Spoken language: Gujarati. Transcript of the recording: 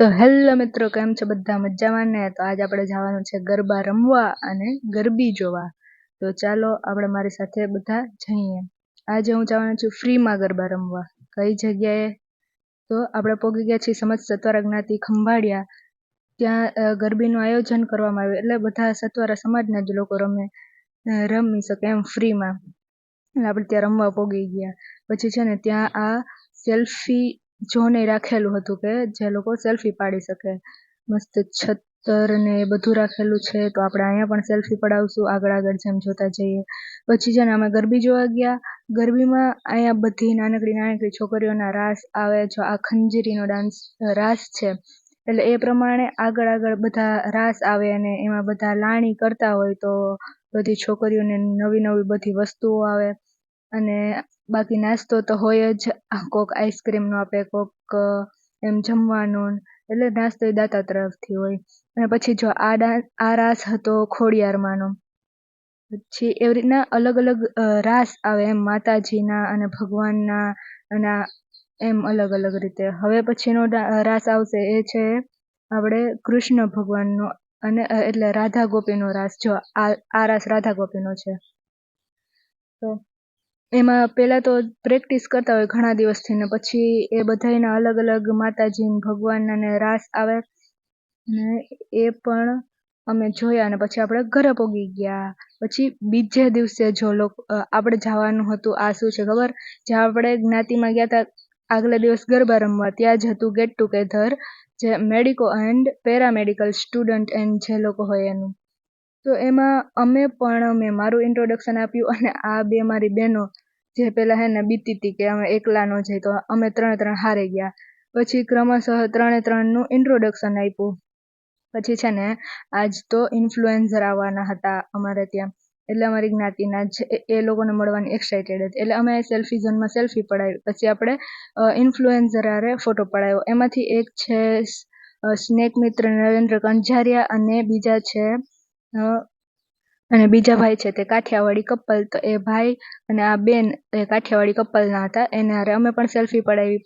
તો હેલો મિત્રો, કેમ છો બધા? મજામાં ને? તો આજે આપણે જવાનું છે ગરબા રમવા અને ગરબી જોવા. તો ચાલો આપણે મારી સાથે બધા જઈએ. આજે હું જવાનું છું ફ્રીમાં ગરબા રમવા. કઈ જગ્યાએ? તો આપણે પહોંચી ગયા છીએ સમજ સત્વરા જ્ઞાતિ ખંભાળિયા. ત્યાં ગરબીનું આયોજન કરવામાં આવ્યું. એટલે બધા સત્વરા સમાજના જ લોકો રમે રમી શકે એમ ફ્રીમાં. આપણે ત્યાં રમવા પોગી ગયા. પછી છે ને, ત્યાં આ સેલ્ફી ઝોને રાખેલું હતું કે જે લોકો સેલ્ફી પાડી શકે. મસ્ત છત્તર ને એ બધું રાખેલું છે, તો આપણે અહીંયા પણ સેલ્ફી પડાવશું, આગળ આગળ જેમ જોતા જઈએ. પછી છે ને અમે ગરબી જોવા ગયા. ગરબીમાં અહીંયા બધી નાનકડી નાનકડી છોકરીઓના રાસ આવે, જો આ ખંજરીનો ડાન્સ રાસ છે. એટલે એ પ્રમાણે આગળ આગળ બધા રાસ આવે અને એમાં બધા લાણી કરતા હોય તો બધી છોકરીઓને નવી નવી બધી વસ્તુઓ આવે. અને બાકી નાસ્તો તો હોય જ. કોક આઈસ્ક્રીમનો આપે, કોક એમ જમવાનું. એટલે નાસ્તો એ દાતા તરફથી હોય. અને પછી જો આ આ રાસ હતો ખોડિયારમાંનો. પછી એવી રીતના અલગ અલગ રાસ આવે એમ માતાજીના અને ભગવાનના અને એમ અલગ અલગ રીતે. હવે પછીનો રાસ આવશે એ છે આપણે કૃષ્ણ ભગવાનનો અને એટલે રાધા ગોપીનો રાસ. જો આ આ રાસ રાધા ગોપીનો છે. તો એમાં પહેલાં તો પ્રેક્ટિસ કરતા હોય ઘણા દિવસથી ને પછી એ બધાયના અલગ અલગ માતાજી ભગવાન અને રાસ આવે ને એ પણ અમે જોયા અને પછી આપણે ઘરે પોગી ગયા. પછી બીજે દિવસે જો લોકો આપણે જવાનું હતું, આ શું છે ખબર? જ્યાં આપણે જ્ઞાતિમાં ગયા હતા આગલા દિવસ ગરબા રમવા, ત્યાં જ હતું ગેટ ટુગેધર જે medico and paramedical student and જે લોકો હોય એનું. તો એમાં અમે પણ મેં મારું ઇન્ટ્રોડક્શન આપ્યું અને આ બે મારી બહેનો જે પહેલાં હે ને બીતી હતી કે અમે એકલા ન જઈએ તો અમે ત્રણે ત્રણ હારે ગયા. પછી ક્રમશઃ ત્રણે ત્રણનું ઇન્ટ્રોડક્શન આપ્યું. પછી છે ને, આજ તો ઇન્ફ્લુએન્ઝર આવવાના હતા અમારે ત્યાં. એટલે અમારી જ્ઞાતિના જ એ લોકોને મળવાની એક્સાઇટેડ હતી. એટલે અમે સેલ્ફી ઝોનમાં સેલ્ફી પડાવી પછી આપણે ઇન્ફ્લુએન્ઝર આરે ફોટો પડાવ્યો એમાંથી એક છે સ્નેક મિત્ર નરેન્દ્ર કંજારિયા અને બીજા છે અને બીજા ભાઈ છે તે કાઠિયાવાડી કપલ તો એ ભાઈ અને આ બેન એ કાઠિયાવાડી કપલના હતા. એને હારે અમે પણ સેલ્ફી પડાવી